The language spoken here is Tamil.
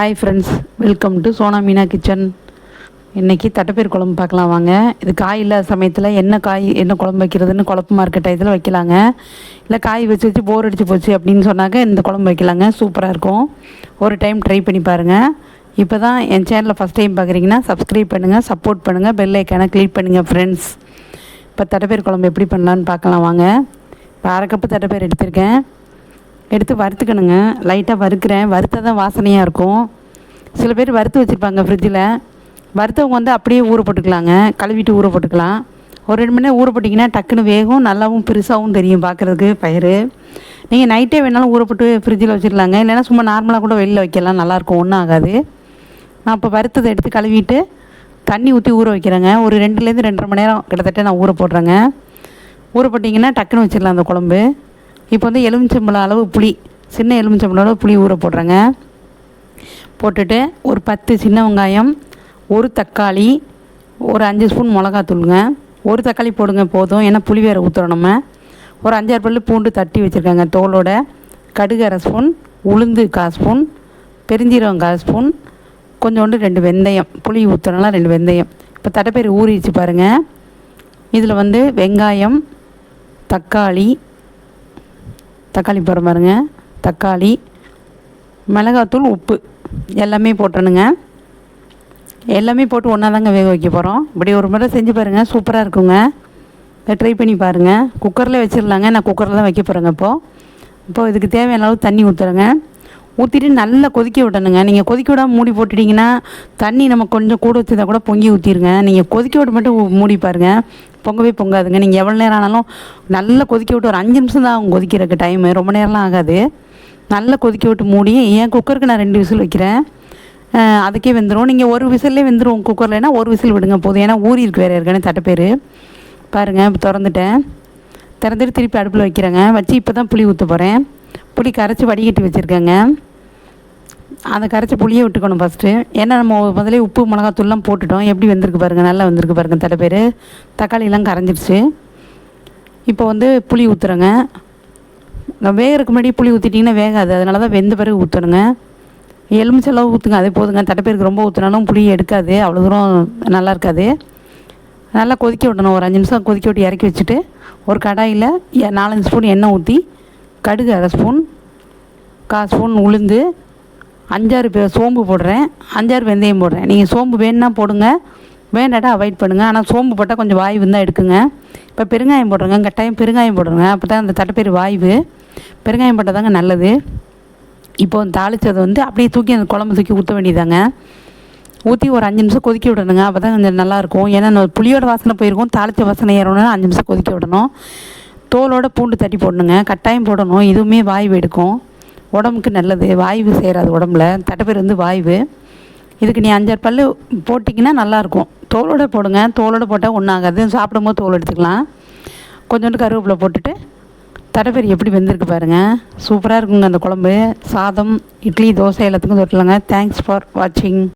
Hi friends welcome to Sona Meena kitchen இன்றைக்கி தட்டைப்பயிர் குழம்பு பார்க்கலாம் வாங்க. இது காய் இல்லாத சமயத்தில் என்ன காய் என்ன குழம்பு வைக்கிறதுன்னு குழப்பமாக இருக்க டயத்தில் வைக்கலாங்க. இல்லை காய் வச்சு வச்சு போர் அடித்து போச்சு அப்படின்னு சொன்னாக்க இந்த குழம்பு வைக்கலாங்க. சூப்பராக இருக்கும். ஒரு டைம் ட்ரை பண்ணி பாருங்கள் இப்போ தான் என் சேனலில் ஃபஸ்ட் டைம் பார்க்குறீங்கன்னா சப்ஸ்கிரைப் பண்ணுங்கள் சப்போர்ட் பண்ணுங்கள் பெல் ஐக்கானை கிளிக் பண்ணுங்கள் ஃப்ரெண்ட்ஸ் இப்போ தட்டைப்பயிர் குழம்பு எப்படி பண்ணலான்னு பார்க்கலாம் வாங்க. இப்போ அரை கப்பு தட்டைப்பயிர் எடுத்திருக்கேன். எடுத்து வறுத்துக்கணுங்க. லைட்டாக வறுக்கிறேன். வறுத்ததான் வாசனையாக இருக்கும். சில பேர் வறுத்து வச்சுருப்பாங்க ஃப்ரிட்ஜில் வறுத்தவங்க வந்து அப்படியே ஊற போட்டுக்கலாங்க. கழுவிட்டு ஊற போட்டுக்கலாம். ஒரு ரெண்டு மணி நேரம் ஊற போட்டிங்கன்னா டக்குன்னு வேகும். நல்லாவும் பெருசாகவும் தெரியும் பார்க்குறதுக்கு பயிர் நீங்கள் நைட்டே வேணாலும் ஊற போட்டு ஃப்ரிட்ஜில் வச்சிடலாங்க இல்லைன்னா சும்மா நார்மலாக கூட வெளியில் வைக்கலாம். நல்லாயிருக்கும். ஒன்றும் ஆகாது. நான் இப்போ வறுத்ததை எடுத்து கழுவிட்டு தண்ணி ஊற்றி ஊற வைக்கிறேங்க. ஒரு ரெண்டுலேருந்து ரெண்டரை மணி நேரம் கிட்டத்தட்ட நான் ஊற போடுறேங்க. ஊற போட்டிங்கன்னா டக்குன்னு வச்சிடலாம் அந்த குழம்பு. இப்போ வந்து எலுமிச்சம்பழம் அளவு புளி சின்ன எலுமிச்சம்பழம் அளவு புளி ஊற போடுறேங்க. போட்டுட்டு ஒரு பத்து சின்ன வெங்காயம் ஒரு தக்காளி ஒரு அஞ்சு ஸ்பூன் மிளகாத்தூளுங்க. ஒரு தக்காளி போடுங்க போதும் ஏன்னா புளி வேறு ஊற்றுறோம் நம்ம. ஒரு அஞ்சாறு பல்லு பூண்டு தட்டி வச்சுருக்காங்க தோலோட. கடுகு அரை ஸ்பூன் உளுந்து கால் ஸ்பூன் பெருஞ்சீரகம் கால் ஸ்பூன் கொஞ்சோண்டு ரெண்டு வெந்தயம். புளி ஊற்றுறனால ரெண்டு வெந்தயம். இப்போ தட்டைப்பயிறு ஊறிடுச்சு பாருங்கள் இதில் வந்து வெங்காயம் தக்காளி தக்காளி போடுற பாருங்க. தக்காளி மிளகாத்தூள் உப்பு. எல்லாமே போட்டணுங்க எல்லாமே போட்டு ஒன்றா தாங்க வேக வைக்க போகிறோம் இப்படி ஒரு முறை செஞ்சு பாருங்கள் சூப்பராக இருக்குங்க. ட்ரை பண்ணி பாருங்கள் குக்கரில் வச்சிடலாங்க. நான் குக்கரில் தான் வைக்க போகிறேங்க இப்போது இப்போது இதுக்கு தேவையான அளவு தண்ணி ஊற்றுறேங்க ஊற்றிட்டு நல்லா கொதிக்க விடணுங்க. நீங்கள் கொதிக்க விடாமல் மூடி போட்டுட்டிங்கன்னா தண்ணி நம்ம கொஞ்சம் கூட வச்சுருந்தா கூட பொங்கி ஊற்றிடுங்க நீங்கள் கொதிக்க விட மட்டும் மூடி பாருங்கள் பொங்கவே பொங்காதுங்க. நீங்கள் எவ்வளோ நேரம் ஆனாலும் நல்லா கொதிக்க விட்டு ஒரு அஞ்சு நிமிஷம் தான் அவங்க கொதிக்கிறதுக்கு டைமு ரொம்ப நேரம்லாம் ஆகாது. நல்லா கொதிக்க விட்டு மூடி என் குக்கருக்கு நான் ரெண்டு விசில் வைக்கிறேன். அதுக்கே வெந்துடும் நீங்கள் ஒரு விசிலே வெந்துடும் குக்கர்லனா ஒரு விசில் விடுங்க போதும். ஏன்னா ஊறி இருக்கு வேறு ஏற்கனவே தட்டைப்பேர் பாருங்கள் இப்போ திறந்துட்டேன். திறந்துட்டு திருப்பி அடுப்பில் வைக்கிறேங்க. வச்சு இப்போ தான் புளி ஊற்ற போகிறேன் புளி கரைச்சி வடிகட்டி வச்சுருக்கேங்க. அதை கரைச்சி புளியை விட்டுக்கணும் ஃபஸ்ட்டு ஏன்னா நம்ம முதலே உப்பு மிளகாத்தூள்லாம் போட்டுட்டோம். எப்படி வந்திருக்கு பாருங்கள் நல்லா வந்திருக்கு பாருங்கள் தட்டைப்பேர் தக்காளிலாம் கரைஞ்சிருச்சு. இப்போ வந்து புளி ஊற்றுறேங்க நான் வேகிறதுக்கு முன்னாடி புளி ஊற்றிட்டிங்கன்னா வேகாது. அதனால தான் வெந்த பிறகு ஊற்றணுங்க எலுமிச்சளவு ஊற்றுங்க அதே போதுங்க. தட்டைப்பேருக்கு ரொம்ப ஊற்றினாலும் புளி எடுக்காது. அவ்வளோ தூரம் நல்லா இருக்காது. நல்லா கொதிக்க விடணும். ஒரு அஞ்சு நிமிஷம் கொதிக்க விட்டு இறக்கி வச்சுட்டு ஒரு கடாயில் நாலஞ்சு ஸ்பூன் எண்ணெய் ஊற்றி கடுகு அரை ஸ்பூன் கால் ஸ்பூன் உளுந்து அஞ்சாறு பே சோம்பு போடுறேன். அஞ்சாறு வெந்தயம் போடுறேன். நீங்கள் சோம்பு வேணுன்னா போடுங்க. வேண்டாட்டா அவாய்ட் பண்ணுங்கள் ஆனால் சோம்பு போட்டால் கொஞ்சம் வாய்வு தான் எடுக்குங்க. இப்போ பெருங்காயம் போடுறேங்க. கட்டாயம் பெருங்காயம் போடுறேங்க அப்போ தான் அந்த தட்டைப்பேர் வாய்வு. பெருங்காயம் போட்டால் தாங்க நல்லது. இப்போ தாளித்தது வந்து அப்படியே தூக்கி அந்த குழம்பு தூக்கி ஊற்ற வேண்டியதாங்க ஊற்றி ஒரு அஞ்சு நிமிஷம் கொதிக்க விடணுங்க. அப்போ தான் கொஞ்சம் நல்லாயிருக்கும் ஏன்னா புளியோட வாசனை போயிருக்கும். தாளித்த வாசனை ஏறணும்னா அஞ்சு நிமிஷம் கொதிக்க விடணும். தோலோட பூண்டு தட்டி போடணுங்க. கட்டாயம் போடணும். இதுவுமே வாய்வு எடுக்கும். உடம்புக்கு நல்லது வாய்வு சேராது உடம்புல. தட்டைப்பேர் வந்து வாய்வு. இதுக்கு நீ அஞ்சாறு பல்லு போட்டிங்கன்னா நல்லாயிருக்கும் தோலோட போடுங்க. தோலோட போட்டால் ஒன்றும் ஆகாது. சாப்பிடும்போது தோல் எடுத்துக்கலாம். கொஞ்சோண்டு கருவேப்பிலை போட்டுட்டு தடைப்பேர் எப்படி வெந்திருக்கு பாருங்கள் சூப்பராக இருக்குங்க அந்த குழம்பு. சாதம் இட்லி தோசை எல்லாத்துக்கும் தொட்டலாங்க தேங்க்ஸ் ஃபார் வாட்சிங்